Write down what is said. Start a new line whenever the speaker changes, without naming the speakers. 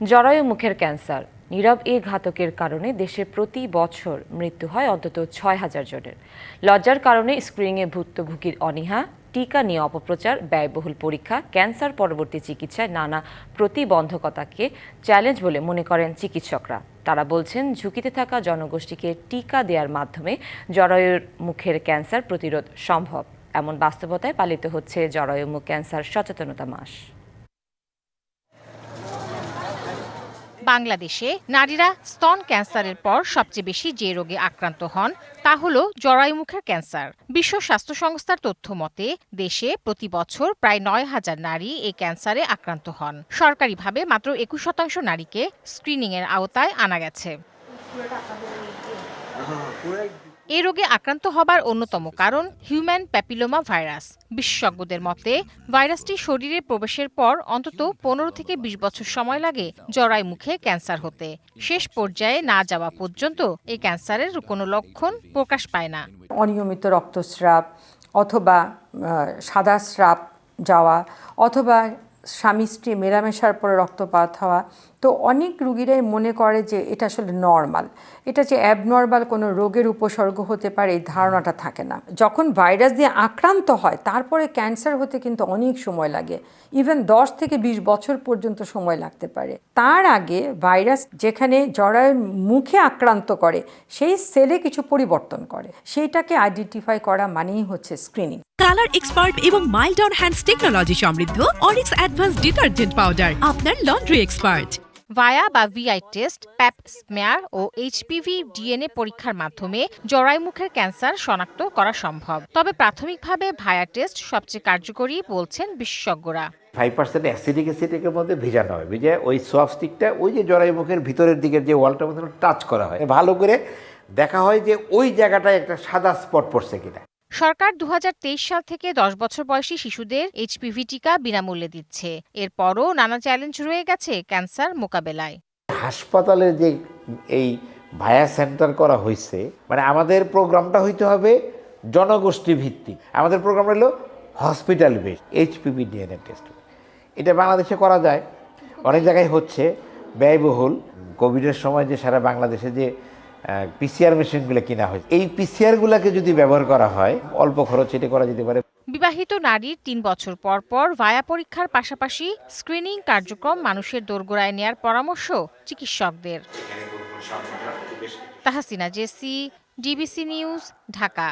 জরায়ু মুখের ক্যান্সার। নীরব এই ঘাতকের কারণে দেশে প্রতি বছর মৃত্যু হয় অন্তত ছয় হাজার জনের। লজ্জার কারণে স্ক্রিনিংয়ে ভুক্তভোগীর অনীহা, টিকা নিয়ে অপপ্রচার, ব্যয়বহুল পরীক্ষা, ক্যান্সার পরবর্তী চিকিৎসায় নানা প্রতিবন্ধকতাকে চ্যালেঞ্জ বলে মনে করেন চিকিৎসকরা। তারা বলছেন, ঝুঁকিতে থাকা জনগোষ্ঠীকে টিকা দেওয়ার মাধ্যমে জরায়ুর মুখের ক্যান্সার প্রতিরোধ সম্ভব। এমন বাস্তবতায় পালিত হচ্ছে জরায়ু মুখ ক্যান্সার সচেতনতা মাস।
বাংলাদেশে নারীরা স্তন ক্যান্সারের পর সবচেয়ে বেশি যে রোগে আক্রান্ত হন তা হল জরায়ুমুখের ক্যান্সার। বিশ্ব স্বাস্থ্য সংস্থার তথ্য মতে দেশে প্রতি বছর প্রায় নয় হাজার নারী এই ক্যান্সারে আক্রান্ত হন। সরকারিভাবে মাত্র একুশ শতাংশ নারীকে স্ক্রিনিংয়ের আওতায় আনা গেছে। এ রোগে আক্রান্ত হবার অন্যতম কারণ হিউম্যান প্যাপিলোমা ভাইরাস। বিশেষজ্ঞদের মতে, ভাইরাসটি শরীরে প্রবেশের পর অন্তত পনেরো থেকে বিশ বছর সময় লাগে জরায় মুখে ক্যান্সার হতে। শেষ পর্যায়ে না যাওয়া পর্যন্ত এই ক্যান্সারের কোনো লক্ষণ প্রকাশ পায় না।
অনিয়মিত রক্তস্রাব অথবা সাদা স্রাব যাওয়া অথবা স্বামী স্ত্রী মেলামেশার পরে রক্তপাত হওয়া তো অনেক রুগীরাই মনে করে যে এটা আসলে নর্মাল এটা যে অ্যাবনর্মাল কোনো রোগের উপসর্গ হতে পারে এই ধারণাটা থাকে না। যখন ভাইরাস দিয়ে আক্রান্ত হয়, তারপরে ক্যান্সার হতে কিন্তু অনেক সময় লাগে। ইভেন দশ থেকে বিশ বছর পর্যন্ত সময় লাগতে পারে। তার আগে ভাইরাস যেখানে জরায়ুর মুখে আক্রান্ত করে, সেই সেলে কিছু পরিবর্তন করে। সেইটাকে আইডেন্টিফাই করা মানেই হচ্ছে স্ক্রিনিং
কালার এক্সপার্ট এবং মাইল্ড অন হ্যান্ডস টেকনোলজি সমৃদ্ধ অরিক্স অ্যাডভান্স ডিটারজেন্ট পাউডার আপনার লন্ড্রি এক্সপার্ট
ভায়া বা ভিআই টেস্ট, প্যাপ স্মেয়ার ও এইচপিভি ডিএনএ পরীক্ষার মাধ্যমে জরায়ু মুখের ক্যান্সার শনাক্ত করা সম্ভব। তবে প্রাথমিকভাবে ভায়া টেস্ট সবচেয়ে কার্যকরী বলছেন বিশেষজ্ঞরা।
ফাইভ পার্সেন্ট অ্যাসিডিক অ্যাসিডিকের মধ্যে ভিজানো হয় ভিজে ওই সোয়াব স্টিকটা ওই যে জরায়ু মুখের ভিতরের দিকের যে ওয়ালটার মধ্যে টাচ করা হয়। ভালো করে দেখা হয় যে ওই জায়গাটায় একটা সাদা স্পট পড়ছে কিনা।
সরকার দু হাজার তেইশ সাল থেকে দশ বছর বয়সী শিশুদের এইচপিভি টিকা বিনামূল্যে দিচ্ছে। এরপরও নানা চ্যালেঞ্জ রয়ে গেছে ক্যান্সার মোকাবেলায়।
হাসপাতালে যে এই ভায়া সেন্টার করা হয়েছে মানে আমাদের প্রোগ্রামটা হইতে হবে জনগোষ্ঠী ভিত্তিক আমাদের প্রোগ্রাম হলো hospital base, HPV DNA test. এটা বাংলাদেশে করা যায়। অনেক জায়গায় হচ্ছে, ব্যয়বহুল। কোভিডের সময় যে সারা বাংলাদেশে যে পিসিআর মেশিনগুলো কিনা হয় এই পিসিআরগুলোকে যদি ব্যবহার করা হয় অল্প খরচ এটা করা যেতে পারে।
বিবাহিত নারীর তিন বছর পর পর ভায়া পরীক্ষার পাশাপাশি স্ক্রিনিং কার্যক্রম মানুষের দোরগোড়ায় নেয়ার পরামর্শ চিকিৎসকদের। Tahasina Jessy DBC news Dhaka.